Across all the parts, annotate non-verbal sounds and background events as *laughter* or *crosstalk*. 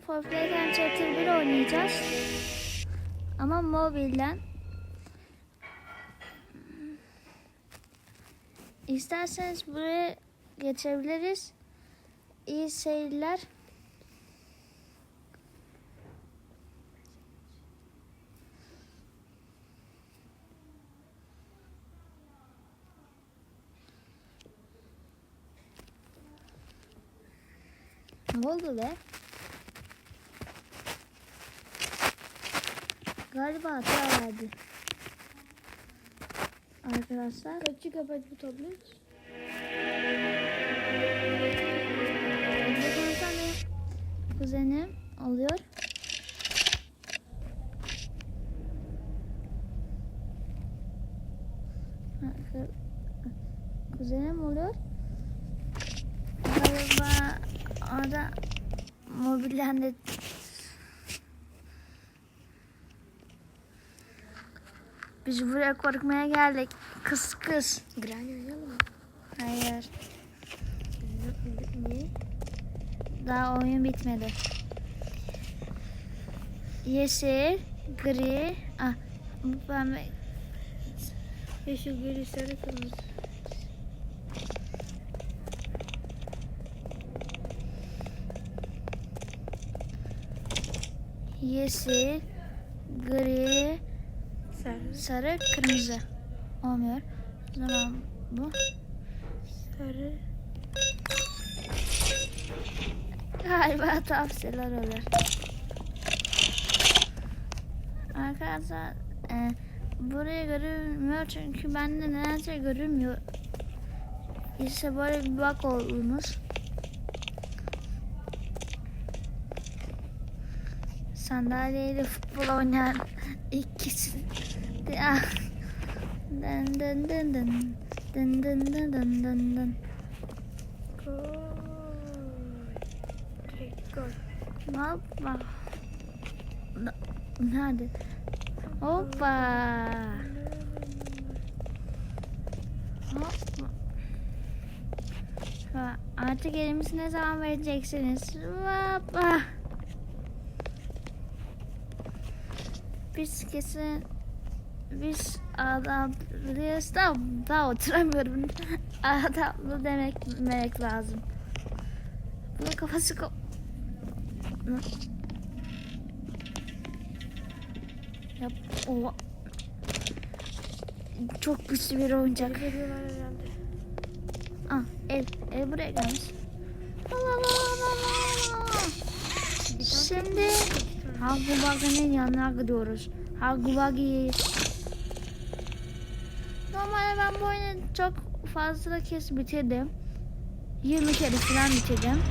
For Playtime Chapter 1 oynayacağız. Ama mobilden. İsterseniz buraya geçebiliriz. İyi seyirler. Ne oldu be? Galiba hata verdi. Arkadaşlar. Kaç GB bu tablet? Kuzenim kı- Kuzenim oluyor. Galiba orada mobilden Biz buraya korkmaya geldik. Kız kız. Granny oynayalım mı? Hayır. Niye? Daha oyun bitmedi. Yeşil, gri, ah, pembe, Yeşil, gri, sarı, kırmızı. yeşil, gri, Sarı, sarı, kırmızı. Olmuyor. O zaman bu. sarı. Galiba tavsiyeler olur. Arkadaşlar e, buraya görünmüyor çünkü bende nedense görünmüyor. İşte böyle bir bak olmuş. Sandalyeyle futbol oynayan *laughs* ikisi. Ah. Dın dın dın dın. Dın dın dın dın dın dın. Hoppa. Nerede? Hoppa. Hoppa. Artık elimizi ne zaman vereceksiniz? Hoppa. Biz biz adamlıyız da daha oturamıyorum. *laughs* Adamlı demek demek lazım. Bunun kafası ko- Yap. O. Çok güçlü bir oyuncak. Ah, ev, ev buraya gelmiş. La la la la. Şimdi Hagubagı'nın yanına gidiyoruz. Hagubagi. Normalde ben bu oyunu çok fazla kez bitirdim. 20 kere falan bitirdim.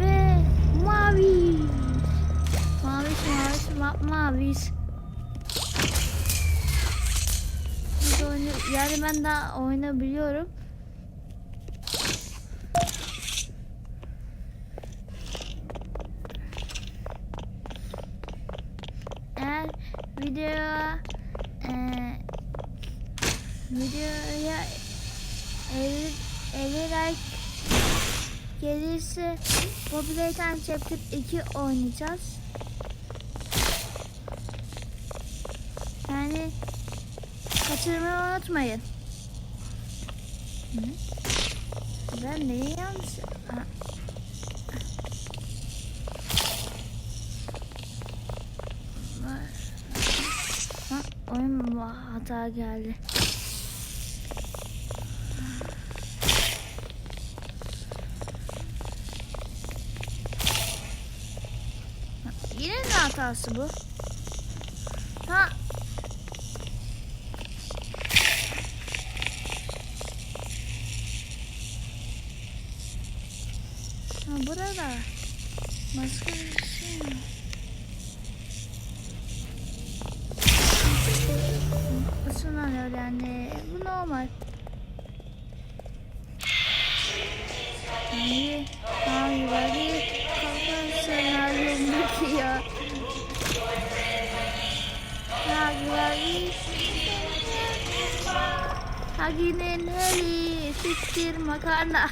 Ve mavi. Maviş maviş ma oyunu, yani ben daha oyunu biliyorum. Eğer videoya e, videoya 50, 50 like gelirse Population Chapter 2 oynayacağız. Yani kaçırmayı unutmayın. Hı? Ben neyi yanlış... Ha. Ha, oyun hata geldi. Ha, Hatası bu? Ha. Ha burada. Başka bir şey mi? Isınlanıyor yani. Bu normal. İyi. Hagi'nin heli siktir makarna.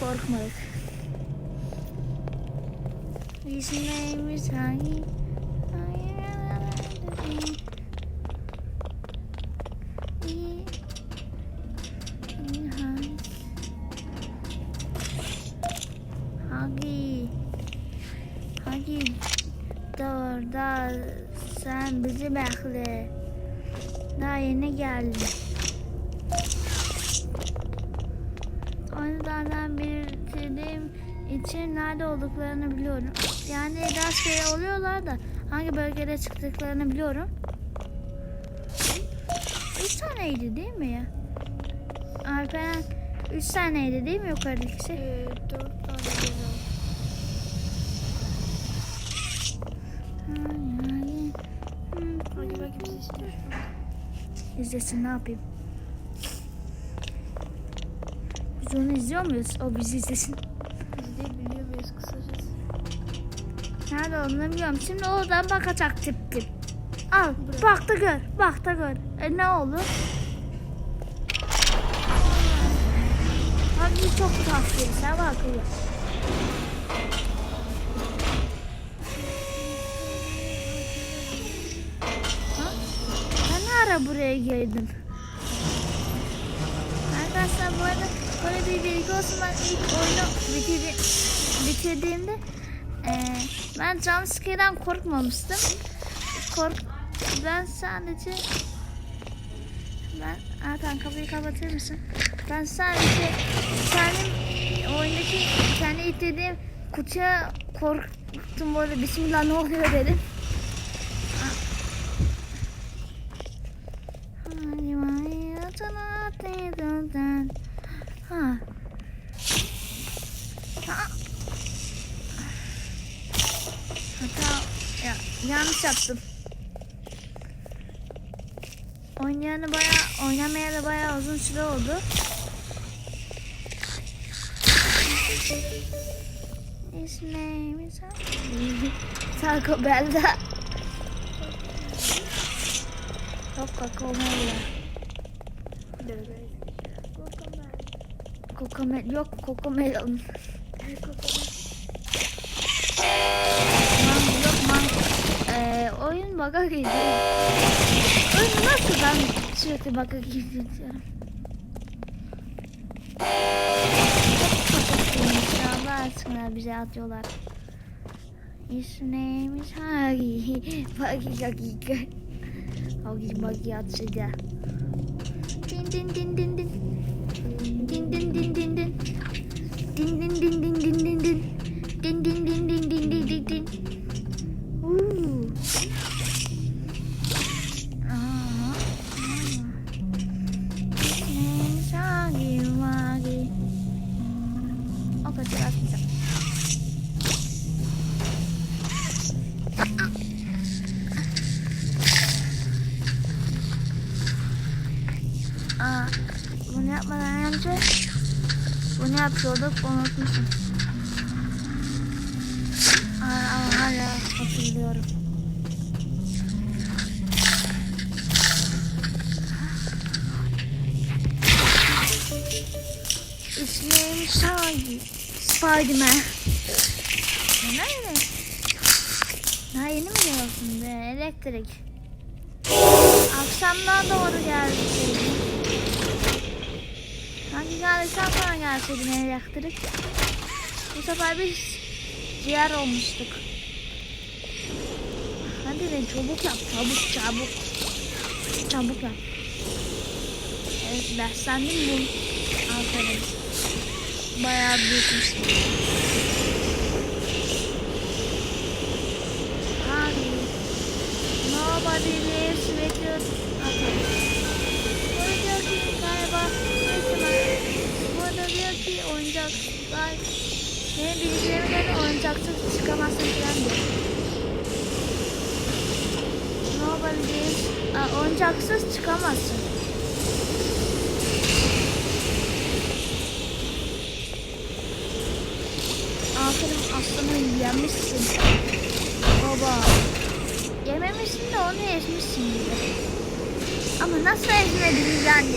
Korkmadık. His name is. Hagi. Hagi. Dur da sen bizi bekle. Yeni geldin. Oyunlardan bitirdiğim için nerede olduklarını biliyorum. Yani rastgele oluyorlar da hangi bölgede çıktıklarını biliyorum. Üç taneydi değil mi ya? Alperen üç taneydi değil mi yukarıdaki? Ee, dört tane yer aldım. Hadi bakayım siz istiyorsun. İzlesin ne yapayım? Biz onu izliyor muyuz? O bizi izlesin. Biz de biliyor muyuz kısacası? Nerede olduğunu biliyorum. Şimdi oradan bakacak tip tip. Al Bırak. bak da gör. Bak da gör. E ne oldu? Abi çok tatlı. Sen bakıyor. Ara buraya geldin? Arkadaşlar bu arada böyle bir bilgi olsun ben ilk oyunu bitirdi, bitirdiğimde eee ben jumpscare'den korkmamıştım. Kork ben sadece ben Erkan kapıyı kapatır mısın? Ben sadece kendim oyundaki kendi itlediğim kutuya korktum böyle bismillah ne oluyor dedim. Ha. Ha. Hata ya yanlış yaptım. Oynayanı baya oynamayalı baya uzun süre oldu. His name is *laughs* Taco Bell'da. Çok kakomel. Bebe. Korkma ben. Kokomel yok kokomel. Korkma. Man yok man. Ee, oyun bug'a girdi. Oyun nasıl ben sürekli bug'a ya Allah aşkına bize atıyorlar. His name is Hagi. Hagi Hagi. Hagi. Din din din din din. Din Aa, bunu yapmadan önce bunu yapıyorduk unutmuşum. Hala, hala hatırlıyorum. İsmim Shaggy. Spiderman. Nerede? Daha yeni mi geliyorsun be? Elektrik. Akşamdan doğru geldi. Hangi geldiysen sonra gelseydin elektrik. Bu sefer biz ciğer olmuştuk. Hadi lan çabuk yap. Çabuk çabuk. Çabuk yap. Evet beslendim bu. Aferin. Bayağı büyükmüş. Hadi. You. Aferin. Burada diyor ki galiba Burada diyor ki oyuncaklar benim bilgilerime göre oyuncaksız çıkamazsın falan diyor. Nobody lives. Aa, oyuncaksız çıkamazsın. Aferin aslanı yemişsin. Baba. Yememişsin de onu ezmişsin gibi. Ama nasıl ezmedin yani?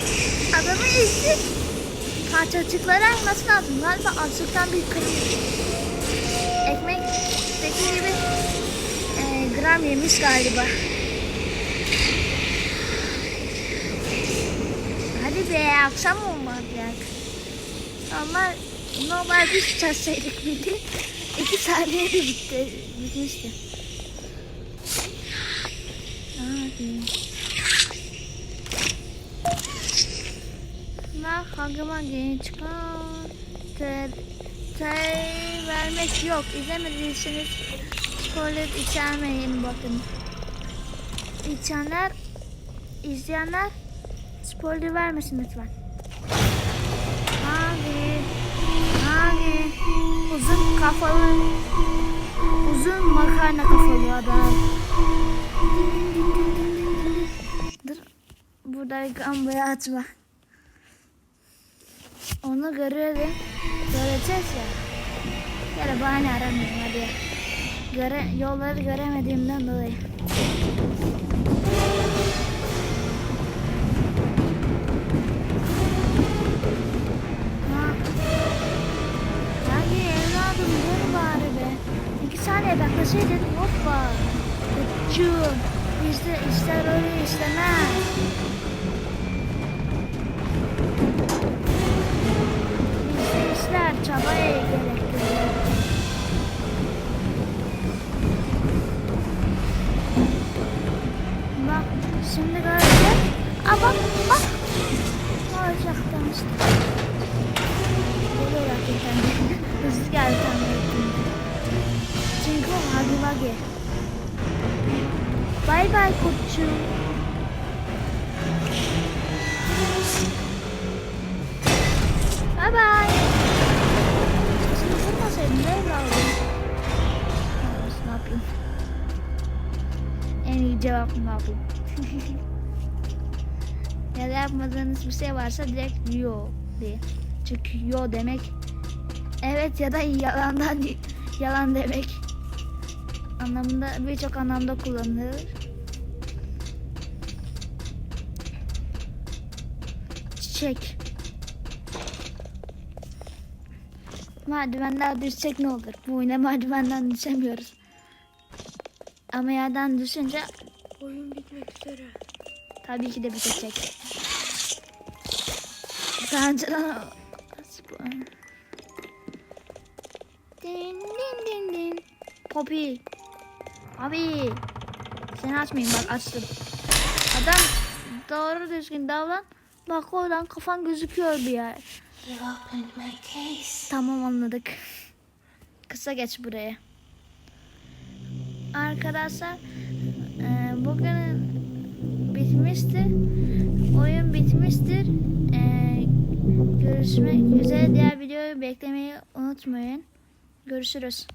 Adamı ezdin. Parçacıkları ayırması lazım. Galiba açlıktan bir kırık. Ekmekteki gibi e, gram yemiş galiba. Hadi be akşam olmayacak. Normal, normal bir çalışsaydık mıydı? İki saniyede bitti, bitmişti. Abi. Ben hangıma genç çıkan ter vermek yok. İzlemediyseniz spoiler içermeyin bakın. İçenler, izleyenler spoiler vermesin lütfen. Abi, abi, uzun kafalı, uzun makarna kafalı adam. Gambayı açma. Onu görelim. Göreceğiz ya. Ya da bahane aramıyorum hadi. Göre, yolları göremediğimden dolayı. Saniye bekleseydin hoppa. Uçuyor. Bizde işler öyle işlemez. Çabaya gerektiriyor. Bak şimdi göreceğiz. Aa bak bak. Olacaktım işte. Oluyor hakikaten. Hızlı geldi ettim. Çünkü o hagi vagi. Bay bay koçum. En iyi cevap ne yapayım? ya da yapmadığınız bir şey varsa direkt yo diye. Çünkü yo demek evet ya da yalandan *laughs* yalan demek anlamında birçok anlamda kullanılır. Çiçek. Merdivenden düşsek ne olur? Bu oyuna merdivenden düşemiyoruz. Ama yerden düşünce Oyun bitmek üzere. tabii ki de bitecek. Daha önceden... Din din din din. Poppy. Abi. Seni açmayayım bak açtım. Adam doğru düzgün davran. Bak oradan kafan gözüküyor bir yer. You opened my case. Tamam anladık. Kısa geç buraya. Arkadaşlar e, bugün bitmiştir. Oyun bitmiştir. E, görüşmek üzere. Diğer videoyu beklemeyi unutmayın. Görüşürüz.